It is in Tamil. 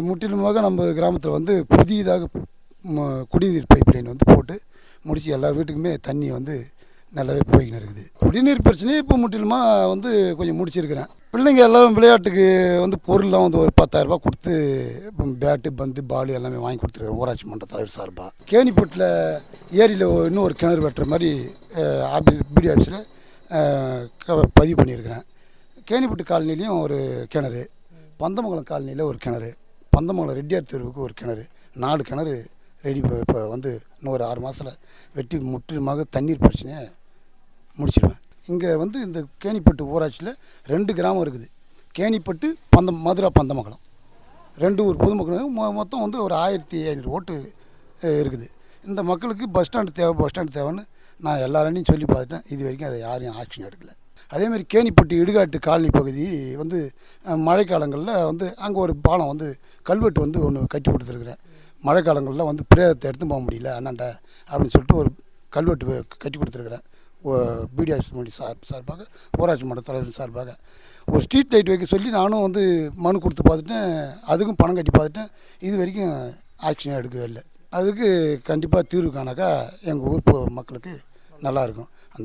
முற்றிலுமாக நம்ம கிராமத்தில் வந்து புதியதாக ம- குடிநீர் பைப் லைன் வந்து போட்டு முடித்து எல்லார் வீட்டுக்குமே தண்ணி வந்து நல்லாவே போய்கின்னு இருக்குது. குடிநீர் பிரச்சனையே இப்போ முற்றிலுமாக வந்து கொஞ்சம் முடிச்சிருக்கிறேன். பிள்ளைங்க எல்லாரும் விளையாட்டுக்கு வந்து பொருள்லாம் வந்து ஒரு பத்தாயிரரூபா கொடுத்து இப்போ பேட்டு பந்து பால் எல்லாமே வாங்கி கொடுத்துருக்கேன் ஊராட்சி மன்ற தலைவர் சார்பாக கேணிப்பட்டில் ஏரியில் இன்னும் ஒரு கிணறு வெட்டுற மாதிரி ஆஃபீஸ் பிடி ஆஃபீஸில் பதிவு பண்ணியிருக்கிறேன். கேணிப்பட்டு காலனிலையும் ஒரு கிணறு. பந்தமங்கலம் காலனியில் ஒரு கிணறு பந்தமங்கலம் ரெட்டியார் தெருவுக்கு ஒரு கிணறு நாலு கிணறு ரெடி இப்போ வந்து இன்னும் ஒரு ஆறு மாதத்தில் வெட்டி முற்றிலுமாக தண்ணீர் பிரச்சனையை முடிச்சிடுவேன் இங்கே வந்து இந்த கேணிப்பட்டு ஊராட்சியில் ரெண்டு கிராமம் இருக்குது. கேணிப்பட்டு பந்தம் மதுரா பந்தமங்கலம். ரெண்டு ஊர் பொதுமக்கள் மொ மொத்தம் வந்து ஒரு ஆயிரத்தி ஐநூறு ஓட்டு இருக்குது. இந்த மக்களுக்கு பஸ் ஸ்டாண்டு தேவை பஸ் ஸ்டாண்டு தேவைன்னு நான் எல்லாரையும் சொல்லி பார்த்துட்டேன். இது வரைக்கும் அதை யாரையும் ஆக்ஷன் எடுக்கல. அதேமாதிரி கேணிப்பட்டி இடுகாட்டு காலனி பகுதி வந்து மழைக்காலங்களில் வந்து அங்கே ஒரு பாலம் வந்து கல்வெட்டு வந்து ஒன்று கட்டி கொடுத்துருக்குறேன். மழைக்காலங்களில் வந்து பிரேதத்தை எடுத்து போக முடியல அண்ணாண்ட அப்படின்னு சொல்லிட்டு ஒரு கல்வெட்டு கட்டி கொடுத்துருக்குறேன். பிடிஆர்சி மொழி சார் சார்பாக ஊராட்சி மன்ற தலைவர் சார்பாக. ஒரு ஸ்ட்ரீட் லைட் வைக்க சொல்லி நானும் வந்து மனு கொடுத்து பார்த்துட்டேன். அதுக்கும் பணம் கட்டி பார்த்துட்டேன். இது வரைக்கும் ஆக்ஷன் எடுக்கவே இல்லை. அதுக்கு கண்டிப்பாக தீர்வு காணாக்கா எங்கள் ஊர் மக்களுக்கு நல்லாயிருக்கும். அந்த